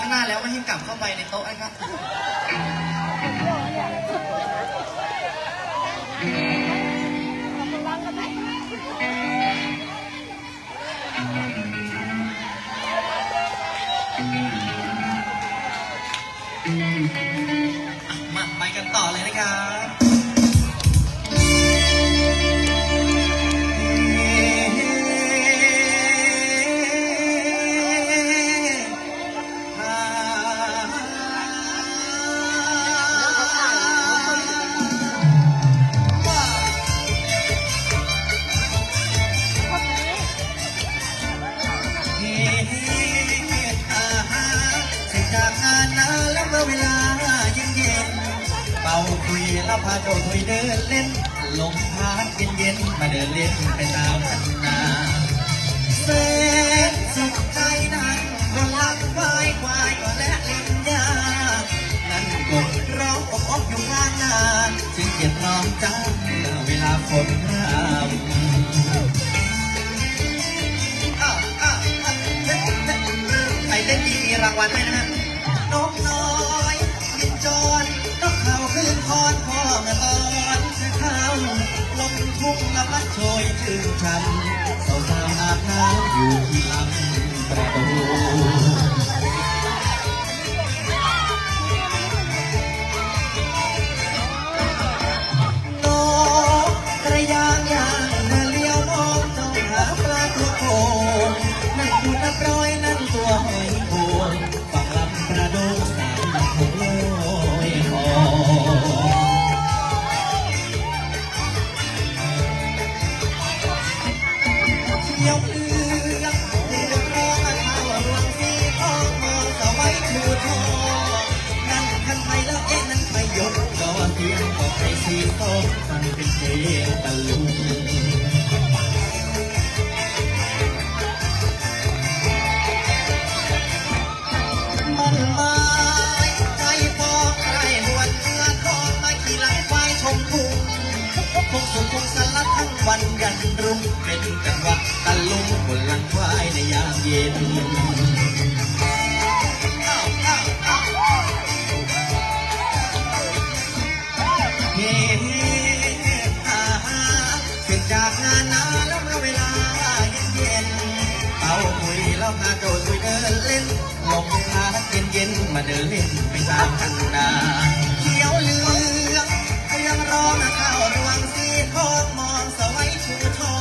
ข้างหน้าแล้วไม่ให้กลับเข้าไปในโต๊ะนะครับมาไปกันต่อเลยนะครับ คุยแล้วพาโจคุยเดินเล่นลมพัดเย็นเย็นๆมาเดินเล่นไปตามคันนาเส้นสุขใจนั้นก็ลักควายควายก็และเล่นยานั่นกบร้องอบอบอยู่ข้างน้าจึงเก็บน้องจ้าเวลาฝนพราวอ้าวอ้เฮ้ยเฮ้ยใครเล่นดีมีรางวัลให้นะฮะนกน้อย ทุ่งละพัดโชยชื่นชันสาวสาวอาบน้ำอยู่ที่ลำประตู ทยสีทองมันเป็นเพลงตะลุงมันม้ใจฟอกไรหวนเนื้อทองมาขี่หลังควายชมทุ่งคงสุขคงสลัดทั้งวันยันรุ่งเป็นจังหวะตะลุงบนหลังควายในยามเย็น คุยแล้วพาโจคุยเดินเล่นลมพัดเย็นเย็นมาเดินเล่นไปตามคันนาเขียวเหลืองก็ยังร้องข้าวรวงสีทองมองสวัยชูทอ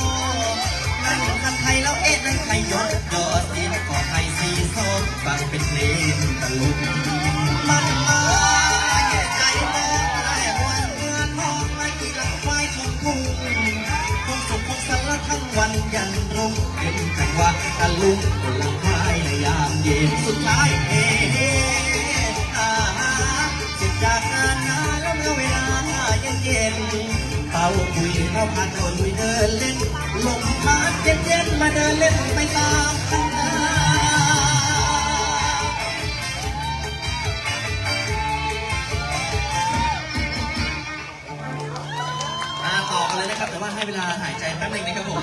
งนั่นคันไทยแล้วเอ๊ะนั่นใครยศยอดสีก็ไทยสีส้มฟังเป็นเพลงตะลุงมันมาแย่ใจมองได้วันเมื่อทองไม่กี่หลังควายชมทุ่งคงสุขคงสารทั้งวันยัน ลุงบนหลังควายในยามเย็นสุดท้ายเฮ้เฮ้อ่าเสร็จจากงานนาแล้วเมื่อเวลาเย็นเย็นเป่าคุยเราพาโดนคุยเดินเล่นลมพัดเย็นเย็นมาเดินเล่นไปตามคันนาอ่าต่อกันเลยนะครับ แต่ว่าให้เวลาหายใจแป๊บหนึงนะครับผม